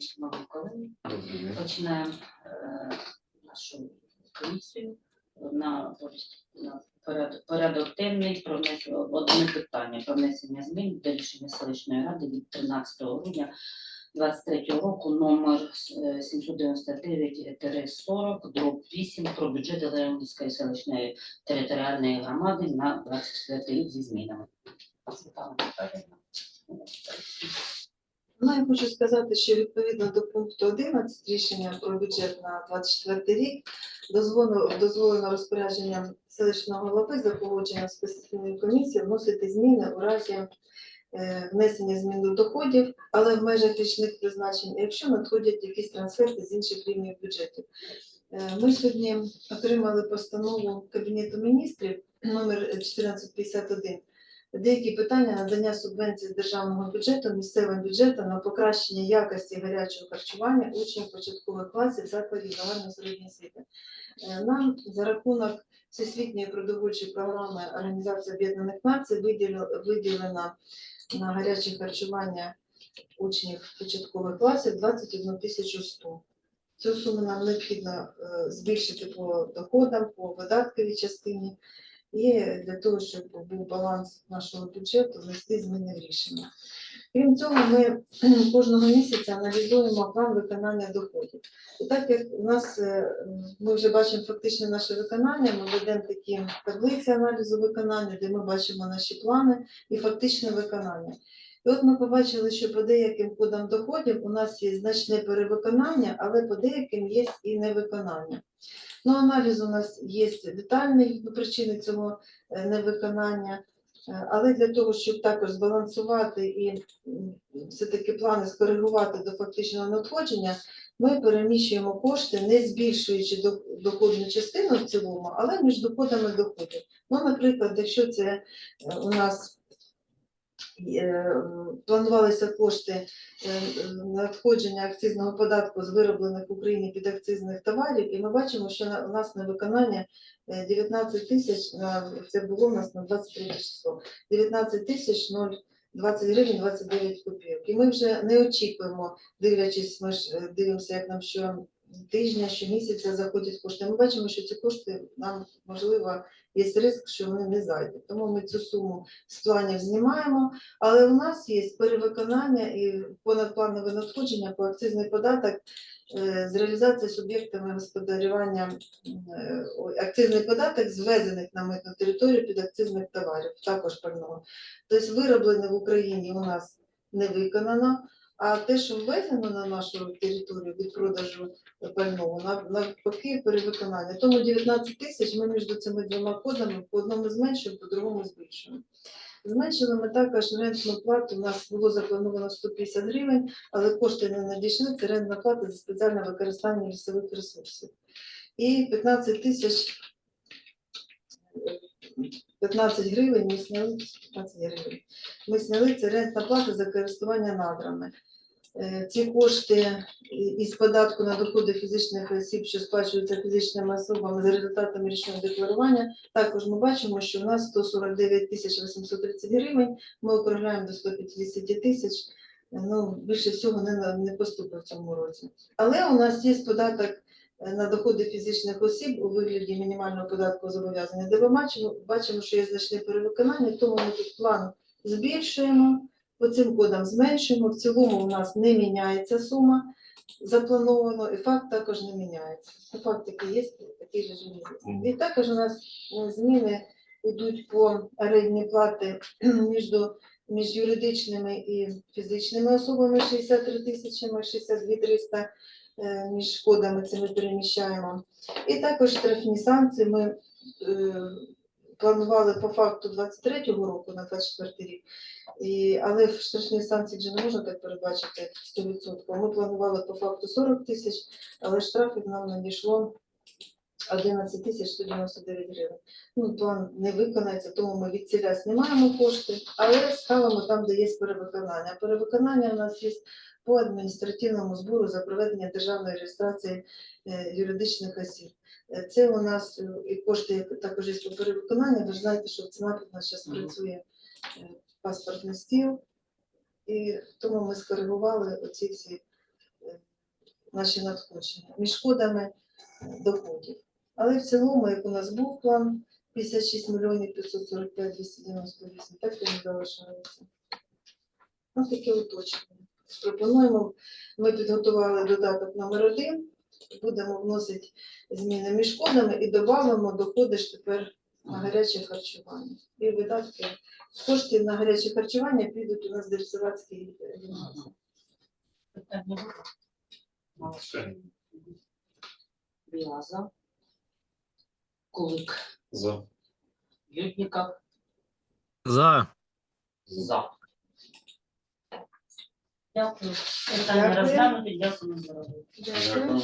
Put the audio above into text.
Шановні колеги, починаємо е, нашу комісію. На, на порядок, порядок денний про одне питання про внесення змін до рішення селищної ради від 13 грудня 23 року номер е, 799-40 дроб 8 про бюджет Леонівської селищної територіальної громади на 24 рік зі змінами. Ну, я хочу сказати, що відповідно до пункту 11 рішення про бюджет на 24 рік дозволено, дозволено розпорядженням селищного голови за погодженням з постійною комісією вносити зміни у разі е, внесення змін до доходів, але в межах річних призначень, якщо надходять якісь трансферти з інших рівнів бюджетів. Е, Ми сьогодні отримали постанову Кабінету міністрів номер 1451 деякі питання надання субвенцій з державного бюджету місцевим бюджетам на покращення якості гарячого харчування учнів початкових класів закладів загальної середньої освіти. Е, Нам за рахунок всесвітньої продовольчої програми Організації Об'єднаних Націй виділено на гаряче харчування учнів початкових класів 21 тисячу 100. Цю суму нам необхідно е, збільшити по доходам, по видатковій частині і для того, щоб був баланс нашого бюджету, внести зміни в рішення. Крім цього, ми кожного місяця аналізуємо план виконання доходів. І так як у нас е, ми вже бачимо фактичне наше виконання, ми ведемо такі таблиці аналізу виконання, де ми бачимо наші плани і фактичне виконання. І от ми побачили, що по деяким кодам доходів у нас є значне перевиконання, але по деяким є і невиконання. Ну, аналіз у нас є детальний ну, причини цього е, невиконання, але для того, щоб також збалансувати і все-таки плани скоригувати до фактичного надходження, ми переміщуємо кошти, не збільшуючи до- доходну частину в цілому, але між доходами доходів. Ну, наприклад, якщо це е, у нас е, планувалися кошти е, е, надходження акцизного податку з вироблених в Україні підакцизних товарів, і ми бачимо, що у нас на виконання е, 19 тисяч, на- це було у нас на 23 число, 19 тисяч 0,20 гривень 29 копійок. І ми вже не очікуємо, дивлячись, ми ж е, дивимося, як нам що тижня, щомісяця заходять кошти. Ми бачимо, що ці кошти нам можливо є ризик, що вони не зайдуть. Тому ми цю суму з планів знімаємо. Але у нас є перевиконання і понадпланове надходження по акцизний податок е, з реалізації суб'єктами господарювання е, акцизний податок звезених на митну територію під акцизних товарів, також пального. Тобто вироблене в Україні у нас не виконано. А те, що ввезено на нашу територію від продажу пального, навпаки перевиконання. Тому 19 тисяч ми між цими двома кодами по одному зменшуємо, по другому збільшуємо. Зменшили ми також рентну плату. У нас було заплановано 150 гривень, але кошти не надійшли. Це рентна плата за спеціальне використання лісових ресурсів. І 15 тисяч 15 гривень ми сняли 15 гривень. Ми сняли це рентна плата за користування надрами. Е, Ці кошти із податку на доходи фізичних осіб, що сплачуються фізичними особами за результатами річного декларування, також ми бачимо, що у нас 149 тисяч 830 гривень, ми округляємо до 150 тисяч, ну, більше всього не, не поступить в цьому році. Але у нас є податок е, на доходи фізичних осіб у вигляді мінімального податку зобов'язання, де ми бачимо, бачимо, що є значне перевиконання, тому ми тут план збільшуємо, по цим кодам зменшуємо. В цілому у нас не міняється сума заплановано, і факт також не міняється. Факт який є, такий же є. І також у нас е, зміни йдуть по орендній плати між, між юридичними і фізичними особами 63 тисячами, 62 300 е, між кодами це ми переміщаємо. І також штрафні санкції ми е, планували по факту 23-го року на 24 рік. І, але в штрафні санкції вже не можна так передбачити 100%. Ми планували по факту 40 тисяч, але штрафів нам надійшло 11 тисяч 199 гривень. Ну, план не виконається, тому ми від ціля знімаємо кошти, але ставимо там, де є перевиконання. Перевиконання у нас є по адміністративному збору за проведення державної реєстрації е, юридичних осіб. Е, Це у нас е, і кошти також є по перевиконанню. Ви ж знаєте, що в ЦНАПі у нас зараз працює паспортний стіл, і тому ми скоригували оці всі наші надходження, між кодами доходів. Але в цілому, як у нас був план 56 мільйонів 545 298, так не залишається. Ось таке уточнення. Пропонуємо, ми підготували додаток номер один, будемо вносити зміни між кодами і додамо доходи ж тепер на гаряче харчування. І видатки кошти на гаряче харчування підуть у нас е, гімназії. Питання? Білаза. Кулик. За. Ютніков. За. За. Дякую. Питання розглянути. Дякую за роботу. Дякую.